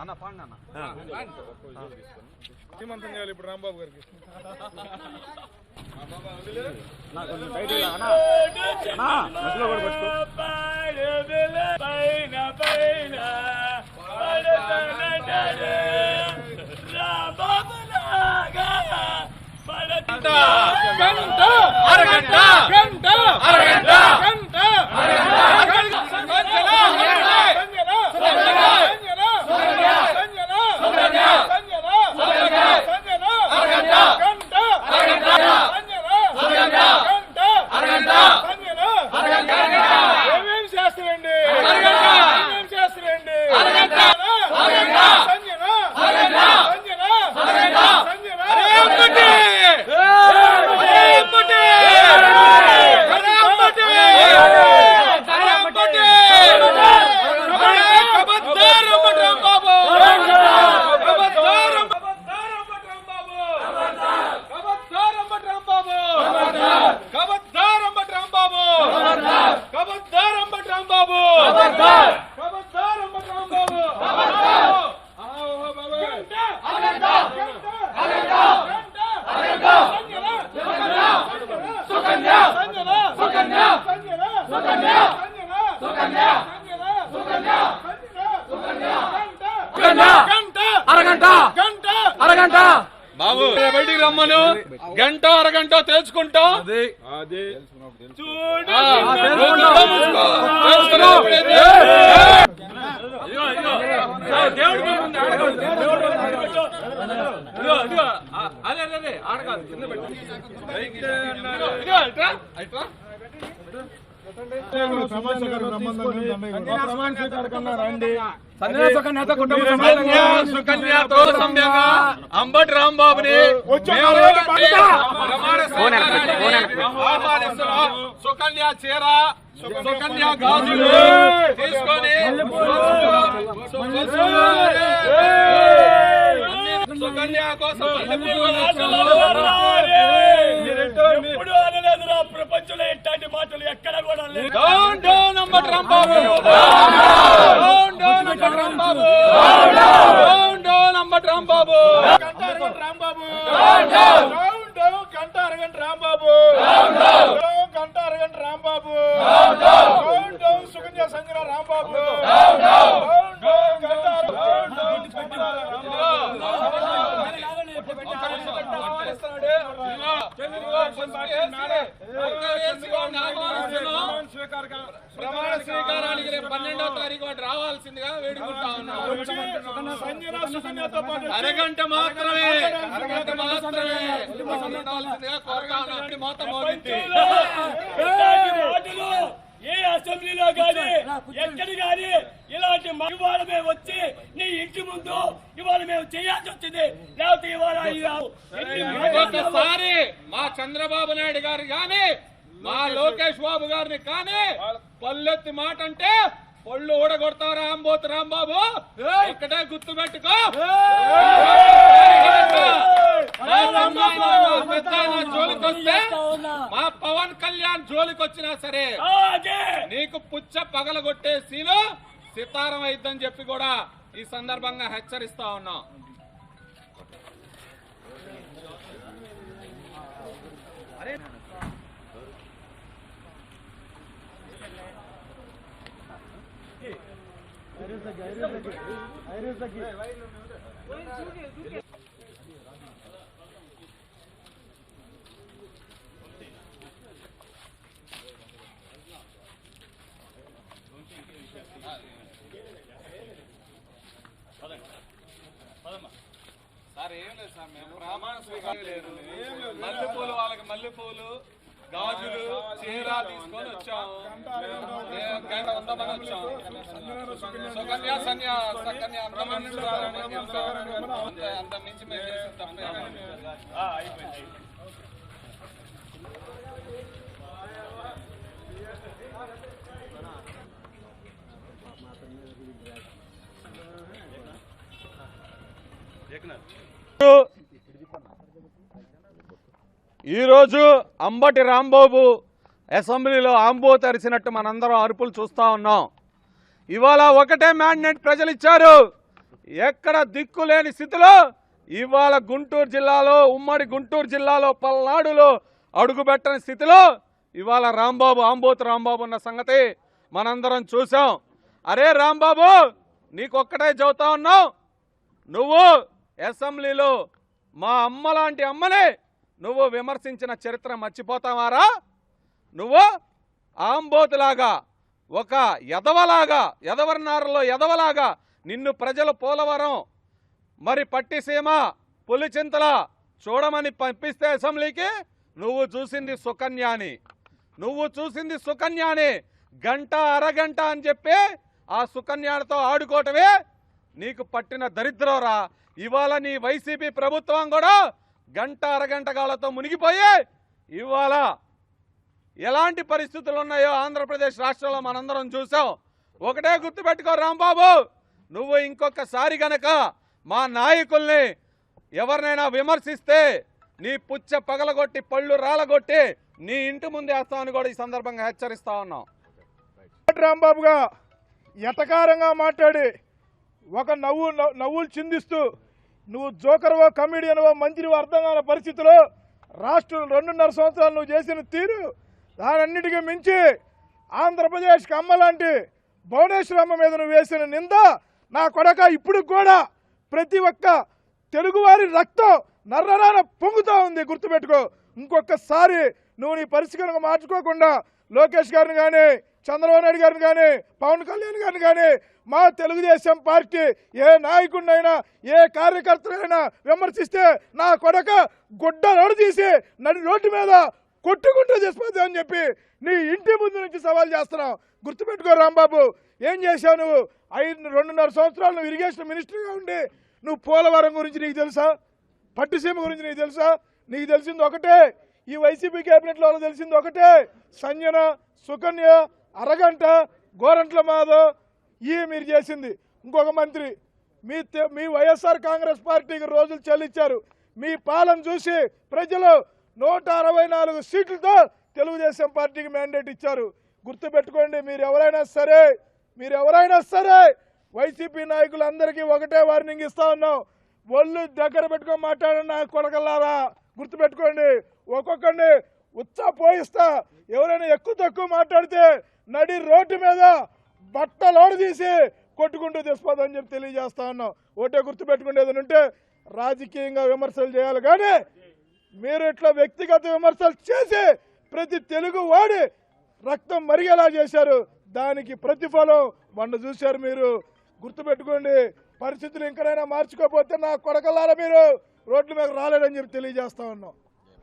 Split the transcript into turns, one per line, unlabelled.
అన్న పాండి అన్న
శ్రీమంతం చేయాలి ఇప్పుడు రాంబాబు గారికి
అరగంట. గంట అరగంట! అరగంట! బాబు. బయటికి రమ్మను. గంట అరగంట తెలుసుకుంటాం ఆ, తెలుసుకుంటాం. తెలుసుకున్నాం. ఇదిగో, ఇట్రా, ఇట్రా.
ప్రమాణ స్వీకారం కన్నా రండి
సుకన్య సుకన్యతో సంధ్యంగా అంబటి రాంబాబుని. సుకన్య చీర సుకన్య గాజులు తీసుకొని సుకన్య కోసం
ప్రపంచంలో. మాటలు ఎక్కడ కూడా లేదు
రాంబాబు రాంబాబు
గంట అరగంట రాంబాబు గంట అరగంట రాంబాబు గంట అరగంట Rambabu down down Sukanya Sanjana Rambabu down down గంట డౌన్ డౌన్ సంజన
ప్రమాణ స్వీకారానికి రేపు పన్నెండో తారీఖు వాటి రావాల్సిందిగా వేడుకుంటా ఉన్నాం అరగంట మాత్రమే అరగంట మాత్రమే ఉండాల్సిందిగా కోరుతా ఉన్నాం ఇది మొత్తం మోగించి
ఏ అసెంబ్లీలో కానీ ఎక్కడ కానీ ఇలాంటి మా- వచ్చి నీ ఇంటి ముందు ఇవాళ మేము చేయాల్సి వచ్చింది. లేకపోతే ఇవాళ
మా చంద్రబాబు నాయుడు గారు గాని మా లోకేష్ బాబు. గారిని కానీ పల్లెత్తి మాట అంటే పళ్ళు ఊడగొడతావు రాంబోతు రాంబాబు? ఇక్కడే గుర్తు పెట్టుకో. మా పవన్ కళ్యాణ్ జోలికి వచ్చినా సరే నీకు పుచ్చ పగలగొట్టే సీలు సితారం అయిద్దని చెప్పి కూడా ఈ సందర్భంగా హెచ్చరిస్తా ఉన్నాం. సార్ ఏం లేదు సార్ మేము ప్రమాణ స్వీకారం లేదు. మల్లెపూలు వాళ్ళకి మల్లెపూలు గాజులు చీర తీసుకొని వచ్చాము. గంట వందమని వచ్చాము. సుకన్య సన్య సకన్య ప్రమాణ స్వీకారానికి వచ్చాము. అంతే అంత మించి మేము చేసిన తప్పేమీ లేదు. ఈరోజు అంబటి రాంబాబు అసెంబ్లీలో ఆంబో తెరిచినట్టు మనందరం అరుపులు చూస్తా ఉన్నాం. ఇవాళ ఒకటే మ్యాండేట్ ప్రజలు ఇచ్చారు ఎక్కడ దిక్కు లేని స్థితిలో ఇవాళ గుంటూరు జిల్లాలో ఉమ్మడి గుంటూరు జిల్లాలో పల్నాడులో అడుగుపెట్టని స్థితిలో ఇవాళ రాంబాబు ఆంబోతు రాంబాబు ఉన్న సంగతి మనందరం చూసాం అరే రాంబాబు నీకొక్కటే చెబుతా ఉన్నావు నువ్వు అసెంబ్లీలో మా అమ్మ లాంటి అమ్మనే నువ్వు విమర్శించిన చరిత్ర మర్చిపోతావారా? నువ్వు ఆంబోతులాగా ఒక ఎదవలాగా ఎదవర్నారులో ఎదవలాగా నిన్ను ప్రజలు పోలవరం మరి పట్టిసీమ పులిచింతల చూడమని పంపిస్తే అసెంబ్లీకి? నువ్వు చూసింది సుకన్యాని. నువ్వు చూసింది సుకన్యాని. గంట అరగంట అని చెప్పి ఆ సుకన్యాలతో ఆడుకోవటమే నీకు పట్టిన దరిద్రంరా. ఇవాళ నీ వైసీపీ ప్రభుత్వం కూడా గంట అరగంట కాళ్ళతో మునిగిపోయి ఇవాళ ఎలాంటి పరిస్థితులు ఉన్నాయో ఆంధ్రప్రదేశ్ రాష్ట్రంలో మనందరం చూసాం. ఒకటే గుర్తుపెట్టుకో రాంబాబు నువ్వు ఇంకొకసారి గనక మా నాయకుల్ని ఎవరినైనా విమర్శిస్తే నీ పుచ్చ పగలగొట్టి పళ్ళు రాలగొట్టి నీ ఇంటి ముందు వేస్తామని కూడా ఈ సందర్భంగా హెచ్చరిస్తా ఉన్నాం.
రాంబాబుగా ఎటకారంగా మాట్లాడి ఒక నవ్వు నవ్వు- నవ్వులు చిందిస్తూ నువ్వు జోకర్వో కమిడియన్వో మంత్రివో అర్థం కాని పరిస్థితిలో రాష్ట్రం రెండున్నర సంవత్సరాలు నువ్వు చేసిన తీరు దానన్నిటికీ మించి ఆంధ్రప్రదేశ్కి అమ్మ లాంటి భువనేశ్వరమ్మ మీద నువ్వు వేసిన నింద నా కొడక ఇప్పుడు కూడా ప్రతి ఒక్క తెలుగువారి రక్తం నర్రనాన పొంగుతూ ఉంది గుర్తుపెట్టుకో. ఇంకొకసారి నువ్వు నీ పరిస్థితులను మార్చుకోకుండా లోకేష్ గారిని కానీ చంద్రబాబు నాయుడు గారిని కానీ పవన్ కళ్యాణ్ గారిని కానీ మా తెలుగుదేశం పార్టీ ఏ నాయకుడినైనా ఏ కార్యకర్తనైనా విమర్శిస్తే నా కొడక గుడ్డ రోడ్డు తీసి నడి రోడ్డు మీద కొట్టుకుంటూ చేసిపోతా అని చెప్పి నీ ఇంటి ముందు నుంచి సవాల్ చేస్తున్నావు. గుర్తుపెట్టుకో రాంబాబు ఏం చేశావు నువ్వు? ఐదు రెండున్నర సంవత్సరాలు నువ్వు ఇరిగేషన్ మినిస్టర్గా ఉండి నువ్వు పోలవరం గురించి నీకు తెలుసా? పట్టుసీమ గురించి నీకు తెలుసా? నీకు తెలిసింది ఒకటే ఈ వైసీపీ కేబినెట్లో తెలిసింది ఒకటే సంజన సుకన్య అరగంట గోరంట్ల మాధవ్ ఇవి మీరు చేసింది? ఇంకొక మంత్రి మీ తె- మీ వైఎస్ఆర్ కాంగ్రెస్ పార్టీకి రోజులు చెల్లించారు మీ పాలన చూసి ప్రజలు నూట అరవై నాలుగు సీట్లతో తెలుగుదేశం పార్టీకి మ్యాండేట్ ఇచ్చారు. గుర్తుపెట్టుకోండి మీరు ఎవరైనా సరే మీరు ఎవరైనా సరే వైసీపీ నాయకులందరికీ ఒకటే వార్నింగ్ ఇస్తా ఉన్నాం. ఒళ్ళు దగ్గర పెట్టుకొని మాట్లాడండి నా కొడకల్లారా. గుర్తుపెట్టుకోండి ఒక్కొక్కడిని ఉత్సాహ పోయిస్తా ఎవరైనా ఎక్కువ తక్కువ మాట్లాడితే నడి రోడ్డు మీద బట్టలోడు తీసి కొట్టుకుంటూ తెచ్చిపోదని చెప్పి తెలియజేస్తా ఉన్నాం. ఒకటే గుర్తుపెట్టుకునేది ఉంటే రాజకీయంగా విమర్శలు చేయాలి. కానీ మీరు ఇట్లా వ్యక్తిగత విమర్శలు చేసి ప్రతి తెలుగు వాడి రక్తం మరిగేలా చేశారు. దానికి ప్రతిఫలం మొన్న చూశారు మీరు. గుర్తుపెట్టుకోండి పరిస్థితులు ఇంకనైనా మార్చుకోకపోతే నా కొడకలారా మీరు? రోడ్ల మీద రాలేదని చెప్పి తెలియజేస్తా ఉన్నాం.